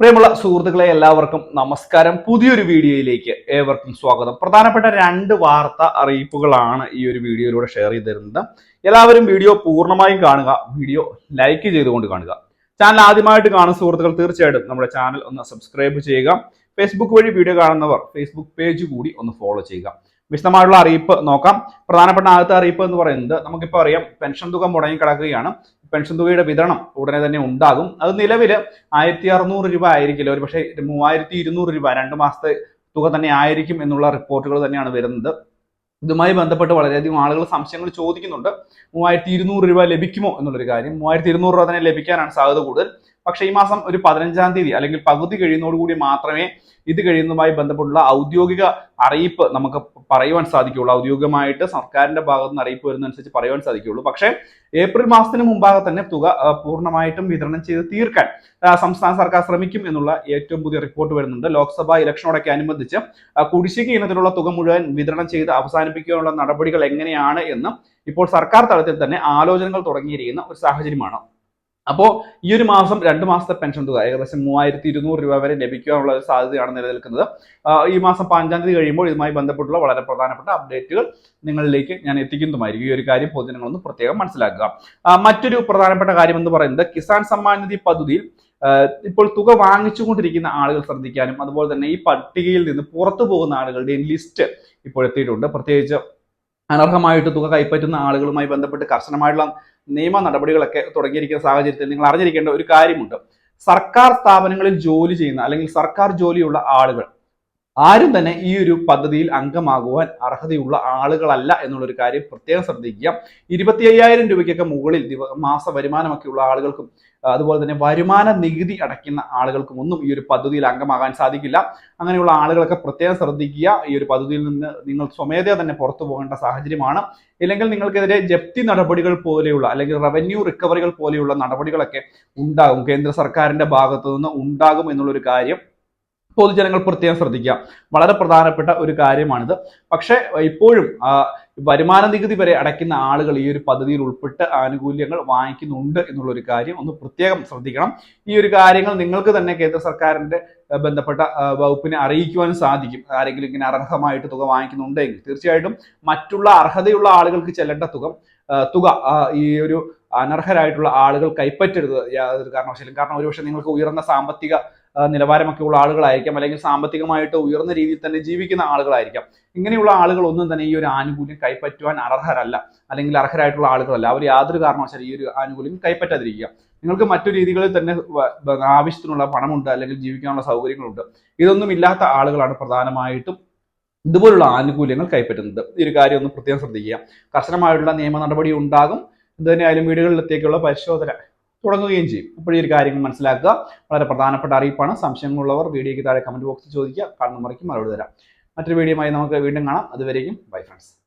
പ്രിയമുള്ള സുഹൃത്തുക്കളെ എല്ലാവർക്കും നമസ്കാരം. പുതിയൊരു വീഡിയോയിലേക്ക് ഏവർക്കും സ്വാഗതം. പ്രധാനപ്പെട്ട രണ്ട് വാർത്ത അറിയിപ്പുകളാണ് ഈ ഒരു വീഡിയോയിലൂടെ ഷെയർ ചെയ്ത് തരുന്നത് എല്ലാവരും വീഡിയോ പൂർണമായും കാണുക വീഡിയോ ലൈക്ക് ചെയ്തുകൊണ്ട് കാണുക. ചാനൽ ആദ്യമായിട്ട് കാണുന്ന സുഹൃത്തുക്കൾ തീർച്ചയായിട്ടും നമ്മുടെ ചാനൽ ഒന്ന് സബ്സ്ക്രൈബ് ചെയ്യുക. ഫേസ്ബുക്ക് വഴി വീഡിയോ കാണുന്നവർ ഫേസ്ബുക്ക് പേജ് കൂടി ഒന്ന് ഫോളോ ചെയ്യുക. വിശദമായുള്ള അറിയിപ്പ് നോക്കാം. പ്രധാനപ്പെട്ട ആദ്യത്തെ അറിയിപ്പ് എന്ന് പറയുന്നത് നമുക്കിപ്പോൾ അറിയാം പെൻഷൻ തുക മുടങ്ങി കിടക്കുകയാണ് പെൻഷൻ തുകയുടെ വിതരണം ഉടനെ തന്നെ ഉണ്ടാകും. അത് നിലവിൽ ആയിരത്തി അറുന്നൂറ് രൂപ ആയിരിക്കില്ല. ഒരു പക്ഷേ മൂവായിരത്തി ഇരുന്നൂറ് രൂപ രണ്ട് മാസത്തെ തുക തന്നെ ആയിരിക്കും എന്നുള്ള റിപ്പോർട്ടുകൾ തന്നെയാണ് വരുന്നത്. ഇതുമായി ബന്ധപ്പെട്ട് വളരെയധികം ആളുകൾ സംശയങ്ങൾ ചോദിക്കുന്നുണ്ട്. മൂവായിരത്തി ഇരുന്നൂറ് രൂപ ലഭിക്കുമോ എന്നുള്ളൊരു കാര്യം. മൂവായിരത്തി ഇരുന്നൂറ് രൂപ തന്നെ ലഭിക്കാനാണ് സാധ്യത കൂടുതൽ. പക്ഷേ ഈ മാസം ഒരു പതിനഞ്ചാം തീയതി അല്ലെങ്കിൽ പകുതി കഴിയുന്നതോടുകൂടി മാത്രമേ ഇത് കഴിയുന്നതുമായി ബന്ധപ്പെട്ടുള്ള ഔദ്യോഗിക അറിയിപ്പ് നമുക്ക് പറയുവാൻ സാധിക്കുകയുള്ളൂ. ഔദ്യോഗികമായിട്ട് സർക്കാരിന്റെ ഭാഗത്ത് നിന്ന് അറിയിപ്പ് വരുന്നതനുസരിച്ച് പറയുവാൻ സാധിക്കുകയുള്ളൂ. പക്ഷേ ഏപ്രിൽ മാസത്തിന് മുമ്പാകെ തന്നെ തുക പൂർണമായിട്ടും വിതരണം ചെയ്ത് തീർക്കാൻ സംസ്ഥാന സർക്കാർ ശ്രമിക്കും എന്നുള്ള ഏറ്റവും പുതിയ റിപ്പോർട്ട് വരുന്നുണ്ട്. ലോക്സഭാ ഇലക്ഷനോടൊക്കെ അനുബന്ധിച്ച് കുടിശ്ശിക ഇനത്തിലുള്ള തുക മുഴുവൻ വിതരണം ചെയ്ത് അവസാനിപ്പിക്കാനുള്ള നടപടികൾ എങ്ങനെയാണ് എന്ന് ഇപ്പോൾ സർക്കാർ തലത്തിൽ തന്നെ ആലോചനകൾ തുടങ്ങിയിരിക്കുന്ന ഒരു സാഹചര്യമാണ്. അപ്പോൾ ഈ ഒരു മാസം രണ്ട് മാസത്തെ പെൻഷൻ തുക ഏകദേശം മൂവായിരത്തി ഇരുന്നൂറ് രൂപ വരെ ലഭിക്കാനുള്ള ഒരു സാധ്യതയാണ് നിലനിൽക്കുന്നത്. ഈ മാസം പതിനഞ്ചാം തീയതി കഴിയുമ്പോൾ ഇതുമായി ബന്ധപ്പെട്ടുള്ള വളരെ പ്രധാനപ്പെട്ട അപ്ഡേറ്റുകൾ നിങ്ങളിലേക്ക് ഞാൻ എത്തിക്കുന്നതുമായിരിക്കും. ഈ ഒരു കാര്യം പൊതുജനങ്ങളൊന്ന് പ്രത്യേകം മനസ്സിലാക്കുക. മറ്റൊരു പ്രധാനപ്പെട്ട കാര്യം എന്ന് പറയുന്നത് കിസാൻ സമ്മാൻ നിധി പദ്ധതിയിൽ ഇപ്പോൾ തുക വാങ്ങിച്ചുകൊണ്ടിരിക്കുന്ന ആളുകൾ ശ്രദ്ധിക്കാനും അതുപോലെ തന്നെ ഈ പട്ടികയിൽ നിന്ന് പുറത്തു പോകുന്ന ആളുകളുടെയും ലിസ്റ്റ് ഇപ്പോൾ എത്തിയിട്ടുണ്ട്. പ്രത്യേകിച്ച് അനർഹമായിട്ട് തുക കൈപ്പറ്റുന്ന ആളുകളുമായി ബന്ധപ്പെട്ട് കർശനമായിട്ടുള്ള നിയമ നടപടികളൊക്കെ തുടങ്ങിയിരിക്കുന്ന സാഹചര്യത്തിൽ നിങ്ങൾ അറിഞ്ഞിരിക്കേണ്ട ഒരു കാര്യമുണ്ട്. സർക്കാർ സ്ഥാപനങ്ങളിൽ ജോലി ചെയ്യുന്ന അല്ലെങ്കിൽ സർക്കാർ ജോലിയുള്ള ആളുകൾ ആരും തന്നെ ഈ ഒരു പദ്ധതിയിൽ അംഗമാകുവാൻ അർഹതയുള്ള ആളുകളല്ല എന്നുള്ളൊരു കാര്യം പ്രത്യേകം ശ്രദ്ധിക്കുക. ഇരുപത്തി അയ്യായിരം രൂപയ്ക്കൊക്കെ മുകളിൽ മാസ വരുമാനമൊക്കെ ഉള്ള ആളുകൾക്കും അതുപോലെ തന്നെ വരുമാന നികുതി അടയ്ക്കുന്ന ആളുകൾക്കും ഒന്നും ഈ ഒരു പദ്ധതിയിൽ അംഗമാകാൻ സാധിക്കില്ല. അങ്ങനെയുള്ള ആളുകളൊക്കെ പ്രത്യേകം ശ്രദ്ധിക്കുക. ഈ ഒരു പദ്ധതിയിൽ നിന്ന് നിങ്ങൾ സ്വമേധയാ തന്നെ പുറത്തു പോകേണ്ട സാഹചര്യമാണ്. ഇല്ലെങ്കിൽ നിങ്ങൾക്കെതിരെ ജപ്തി നടപടികൾ പോലെയുള്ള അല്ലെങ്കിൽ റവന്യൂ റിക്കവറികൾ പോലെയുള്ള നടപടികളൊക്കെ ഉണ്ടാകും. കേന്ദ്ര സർക്കാരിന്റെ ഭാഗത്തു നിന്ന് ഉണ്ടാകും എന്നുള്ളൊരു കാര്യം പൊതുജനങ്ങൾ പ്രത്യേകം ശ്രദ്ധിക്കുക. വളരെ പ്രധാനപ്പെട്ട ഒരു കാര്യമാണിത്. പക്ഷേ ഇപ്പോഴും വരുമാന നികുതി വരെ അടയ്ക്കുന്ന ആളുകൾ ഈ ഒരു പദ്ധതിയിൽ ഉൾപ്പെട്ട് ആനുകൂല്യങ്ങൾ വാങ്ങിക്കുന്നുണ്ട് എന്നുള്ള ഒരു കാര്യം ഒന്ന് പ്രത്യേകം ശ്രദ്ധിക്കണം. ഈ ഒരു കാര്യങ്ങൾ നിങ്ങൾക്ക് തന്നെ കേന്ദ്ര സർക്കാരിന്റെ ബന്ധപ്പെട്ട വകുപ്പിനെ അറിയിക്കുവാനും സാധിക്കും. ആരെങ്കിലും ഇങ്ങനെ അർഹമായിട്ട് തുക വാങ്ങിക്കുന്നുണ്ടെങ്കിൽ തീർച്ചയായിട്ടും മറ്റുള്ള അർഹതയുള്ള ആളുകൾക്ക് ചെല്ലേണ്ട തുക തുക ഈ ഒരു അനർഹരായിട്ടുള്ള ആളുകൾ കൈപ്പറ്റരുത്. യാതൊരു കാരണവശാലും. കാരണം ഒരുപക്ഷെ നിങ്ങൾക്ക് ഉയർന്ന സാമ്പത്തിക നിലവാരമൊക്കെ ഉള്ള ആളുകളായിരിക്കാം. അല്ലെങ്കിൽ സാമ്പത്തികമായിട്ട് ഉയർന്ന രീതിയിൽ തന്നെ ജീവിക്കുന്ന ആളുകളായിരിക്കാം. ഇങ്ങനെയുള്ള ആളുകൾ ഒന്നും തന്നെ ഈ ഒരു ആനുകൂല്യം കൈപ്പറ്റുവാൻ അർഹരല്ല. അല്ലെങ്കിൽ അർഹരായിട്ടുള്ള ആളുകളല്ല. അവർ യാതൊരു കാരണവശാലും ഈ ഒരു ആനുകൂല്യം കൈപ്പറ്റാതിരിക്കുക. നിങ്ങൾക്ക് മറ്റു രീതികളിൽ തന്നെ ആവശ്യത്തിനുള്ള പണമുണ്ട്. അല്ലെങ്കിൽ ജീവിക്കാനുള്ള സൗകര്യങ്ങളുണ്ട്. ഇതൊന്നും ഇല്ലാത്ത ആളുകളാണ് പ്രധാനമായിട്ടും ഇതുപോലുള്ള ആനുകൂല്യങ്ങൾ കൈപ്പറ്റുന്നത്. ഈ ഒരു കാര്യം ഒന്ന് പ്രത്യേകം ശ്രദ്ധിക്കുക. കർശനമായിട്ടുള്ള നിയമ നടപടി ഉണ്ടാകും. ഇത് തന്നെയായാലും വീടുകളിലെത്തിയേക്കുള്ള പരിശോധന തുടങ്ങുകയും ചെയ്യും. അപ്പോൾ ഈ ഒരു കാര്യങ്ങൾ മനസ്സിലാക്കുക. വളരെ പ്രധാനപ്പെട്ട അറിയിപ്പാണ്. സംശയങ്ങളുള്ളവർ വീഡിയോയ്ക്ക് താഴെ കമന്റ് ബോക്സിൽ ചോദിക്കുക. കാണുന്ന മറിക്കും മറുപടി തരാം. മറ്റൊരു വീഡിയോയുമായി നമുക്ക് വീണ്ടും കാണാം. അതുവരേക്കും. Bye friends